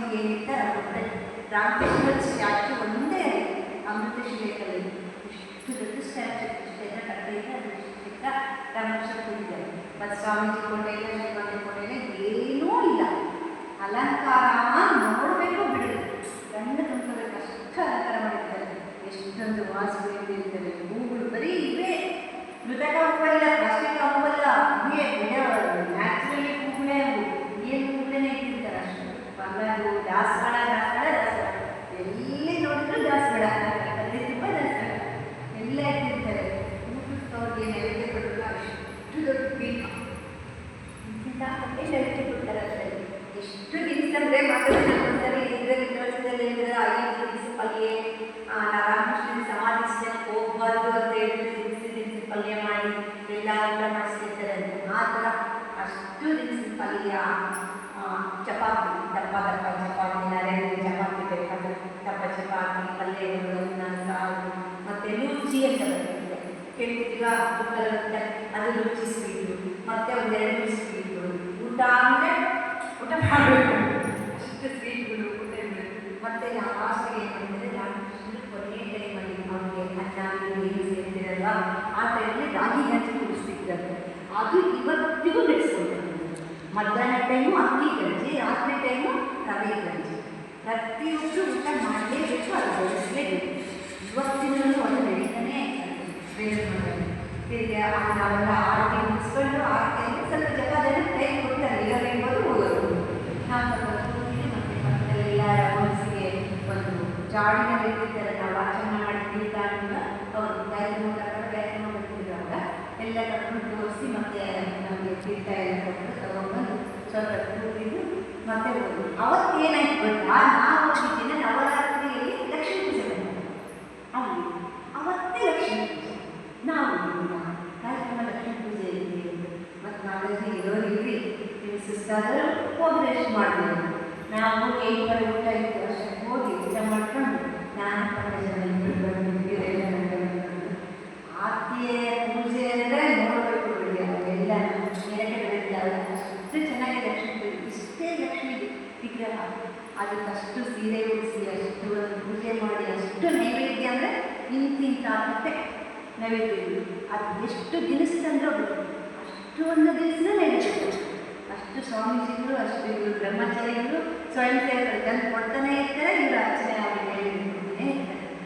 ಸ್ವಾಮೀಜಿ ಏನಿರ್ತಾರೆ ಅವ್ರ ರಾಮಕೃಷ್ಣ ಸ್ಟ್ಯಾಚು ಒಂದೇ ಅಮೃತ ಶಿಲೆಗಳಲ್ಲಿ ಇಷ್ಟು ದೊಡ್ಡ ಸ್ಟ್ಯಾಚು ಇಷ್ಟೆಲ್ಲ ಕಟ್ಟೈತೆ ಅದು ಚಿಕ್ಕ ರಾಮಕೃಷ್ಣ ಕೂತಿದ್ದಾರೆ ಮತ್ತು ಸ್ವಾಮೀಜಿ ಕೊಂಡೆಲ್ಲ ಕೊಂಡೆಲ್ಲ ಏನೂ ಇಲ್ಲ. ಅಲಂಕಾರ ನೋಡಬೇಕು ಬಿಡಿ. ಗಂಡ ತುಂಬಿಸಬೇಕು ಅಷ್ಟು ಅಲಂಕಾರ ಮಾಡಿದ್ದಾರೆ. ಎಷ್ಟೊಂದು ವಾಸನೆ ಹೂಗಳು ಬರೀ ಇವೇ. ಮೃತಕ ಹೂವಲ್ಲ ಪ್ಲಾಸ್ಟಿಕ್ ಹೂವಲ್ಲ ಇವೇ ನ್ಯಾಚುರಲಿ ಹೂಗಳೇ ಅವು ಏನು ಹೂಗಳೇ ಇಟ್ಟಿರ್ತಾರೆ ಅಷ್ಟು ಪಲ್ಲದು ದಾಸವಾಳ ದಾಸವಾಳ ದಾಸವಾಳ ಎಲ್ಲಿ ನೋಡಿದ್ರು ದಾಸವಾಳ ಅದೇ ತುಂಬ ದಾಸವಾಳ ಎಲ್ಲ ಇಟ್ಟಿರ್ತಾರೆ ಅವ್ರಿಗೆ ನೈವೇದ್ಯ ಕೊಟ್ಟರು ಅಷ್ಟು ದೊಡ್ಡ ಪೀಠ. ನೈವೇದ್ಯ ಕೊಡ್ತಾರೆ ಅದರಲ್ಲಿ ಎಷ್ಟು ದಿವಸ ಅಂದರೆ ಮಾತಾಡ್ತಾರೆ. ಇದರಲ್ಲಿ ಕಳಿಸಿದಲ್ಲಿ ಅಂದರೆ ಐದು ದಿವಸ ಪಲ್ಯ ಆ, ರಾಮಕೃಷ್ಣನ ಸಮಾಧಿ ಹೋಗ್ಬಾರ್ದು ಅಂತ ಹೇಳಿದ್ರೆ ದಿವಸ ದಿವಸ ಪಲ್ಯ ಮಾಡಿ ಎಲ್ಲ ಊಟ ಥರ ದಿವಸ ಪಲ್ಯ ಆ, ಚಪಾತಿ ದಪ್ಪ ದಪ್ಪ ಚಪಾತಿ ನರೇಂದ್ರ ಚಪಾತಿ ಬೇಕಾದ್ರೆ ದಪ್ಪ ಚಪಾತಿ ಪಲ್ಯಗಳು ಸಾರು ಮತ್ತು ರುಚಿ ಅಂತ ಬರ್ತದೆ ಕೇಳ್ತೀವ ಕುಕ್ಕರ್ ಅದು ರುಚಿ ಸ್ವೀಟು ಮತ್ತು ಒಂದೆರಡು ಸ್ವೀಟು ಊಟ ಅಂದರೆ ಊಟ ಮಾಡಬೇಕು ಅಷ್ಟು ಸ್ವೀಟ್ಗಳು ಊಟ ಮತ್ತು ಲಾಸ್ಟ್ಗೆ ಏನು ಮಾಡಿದರೆ ರಾಮಕೃಷ್ಣರು ಕೊನೆಯ ಟೈಮಲ್ಲಿ ಅವ್ರಿಗೆ ಅನ್ನ ನೀರು ಸೇರ್ತಿರಲ್ವ ಆ ಟೈಮಲ್ಲಿ ರಾಗಿ ಗಂಜಿ ಕುಡಿಸ್ತಿದ್ದಾರೆ ಅದು ಬೆಳೆಸ್ಕೊಳ್ತಾರೆ ಮಧ್ಯಾಹ್ನ ಟೈಮು ಅಕ್ಕಿ ಗಂಜಿ, ರಾತ್ರಿ ಟೈಮು ರವೆ ಗಂಜಿ. ಪ್ರತಿಯೊಬ್ಬರು ಊಟ ಮಾಡಲೇಬೇಕು, ಅದು ಬೆಳೆಸಲೇಬೇಕು ಇವತ್ತಿನಲ್ಲೂ ಅದು ನಡೀತಾನೆ ಬೇರೆ ಮಾಡೋದು ತಿರ್ಗಿ ನಾವೆಲ್ಲ ಆರತಿ ಮುಗಿಸ್ಕೊಂಡು ಆರು ಸ್ವಲ್ಪ ಜಗ ಜನ ಟೈಮ್ ಕೊಡ್ತಾರೆ. ಈಗ ಎಂಬುದು ಹೋಗೋದು. ನಾವು ಮತ್ತೆ ಒಂದು ಜಾಡಿನ ನಾವು ಆಚರಣೆ ಮಾಡಿ ತೀರ್ಥಾಂಗ ಅವರು ಗಾಯತ್ರಿ ಕರ್ಕೊಂಡು ಗಾಯತ್ರಿ ಮಾಡ್ತಿದ್ದಾಗ ಎಲ್ಲ ಕರ್ಕೊಂಡು ತೋರಿಸಿ ಮತ್ತೆ ನಮಗೆ ತೀರ್ಥ ಎಲ್ಲ ಕೊಟ್ಟು ಮತ್ತೆ ಹೋಗೋದು ಅವತ್ತು ಏನಾಯ್ತು ಗೊತ್ತಾ ನಾವು ಹೋಗಿದ್ದೇನೆ ನವರಾತ್ರಿಯಲ್ಲಿ ಲಕ್ಷ್ಮೀ ಪೂಜೆ ಅಲ್ಲಿ ಅವತ್ತೇ ಲಕ್ಷ್ಮೀ ಪೂಜೆ ನಾವು ಕಾರ್ಯಕ್ರಮ ಲಕ್ಷ್ಮೀ ಪೂಜೆ ಇದೆ ಮತ್ತು ನಾವೆಲ್ಲ ಇರೋರು ಇರ್ರಿ ಸುಸ್ತಾದರೂ ಹೋಗಿ ರೆಸ್ಟ್ ಮಾಡಬೇಕು ನಾವು ಏಳುವರೆ ಊಟ ಇತ್ತು ಅಷ್ಟೇ ಹೋಗಿ ಊಟ ಮಾಡ್ಕೊಂಡು ನಾನು ಪಕ್ಕ ಜನ ಇಬ್ರು ಬಂದಿದ್ವಿ ಎಲ್ಲ ಬಂದ್ಕೊಂಡು ಆರ್ತಿಯ ಪೂಜೆ ಅಂದರೆ ನೋಡಬೇಕು ಬಿಡಿ ಅವೆಲ್ಲ ನೆನಪಿರಲಿಲ್ಲ ಅಷ್ಟು ಚೆನ್ನಾಗಿ ಲಕ್ಷ್ಮೀ ಪೂಜೆ ಇಷ್ಟೇ ಲಕ್ಷ್ಮೀ ವಿಗ್ರಹ ಅದಕ್ಕಷ್ಟು ಸೀರೆ ಉಡಿಸಿ, ಅಷ್ಟು ಪೂಜೆ ಮಾಡಿ, ಅಷ್ಟು ನೈವೇದ್ಯ ಅಂದರೆ ಇಂತಿಂತ ಮತ್ತೆ ನೈವೇದ್ಯ. ಅದು ಎಷ್ಟು ದಿನಸ್ತಂದ್ರೂ ಅಷ್ಟು ಒಂದು ದಿವಸ ನೈವೇದ್ಯ ಅಷ್ಟು ಸ್ವಾಮೀಜಿಗಳು, ಅಷ್ಟು ಇವರು ಬ್ರಹ್ಮಚಾರಿಗಳು ಸ್ವಯಂ ಸೇವಕರು ತಂದು ಕೊಡ್ತಾನೆ ಇರ್ತಾರೆ